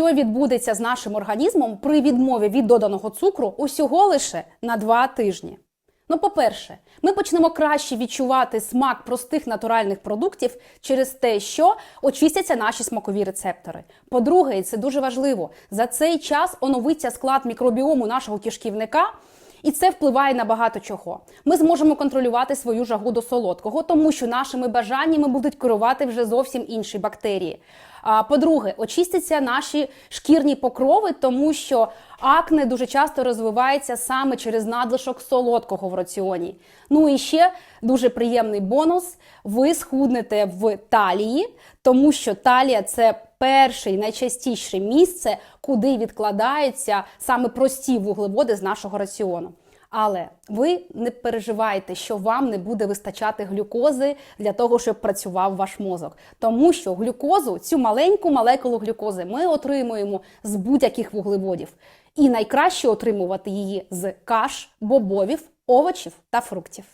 що відбудеться з нашим організмом при відмові від доданого цукру усього лише на два тижні. Ну, по-перше, ми почнемо краще відчувати смак простих натуральних продуктів через те, що очистяться наші смакові рецептори. По-друге, і це дуже важливо, за цей час оновиться склад мікробіому нашого кишківника. І це впливає на багато чого. Ми зможемо контролювати свою жагу до солодкого, тому що нашими бажаннями будуть керувати вже зовсім інші бактерії. По-друге, очистяться наші шкірні покрови, тому що акне дуже часто розвивається саме через надлишок солодкого в раціоні. Ну і ще дуже приємний бонус: ви схуднете в талії, тому що талія це перше і найчастіше місце, куди відкладаються саме прості вуглеводи з нашого раціону. Але ви не переживайте, що вам не буде вистачати глюкози для того, щоб працював ваш мозок. Тому що глюкозу, цю маленьку молекулу глюкози, ми отримуємо з будь-яких вуглеводів. І найкраще отримувати її з каш, бобовів, овочів та фруктів.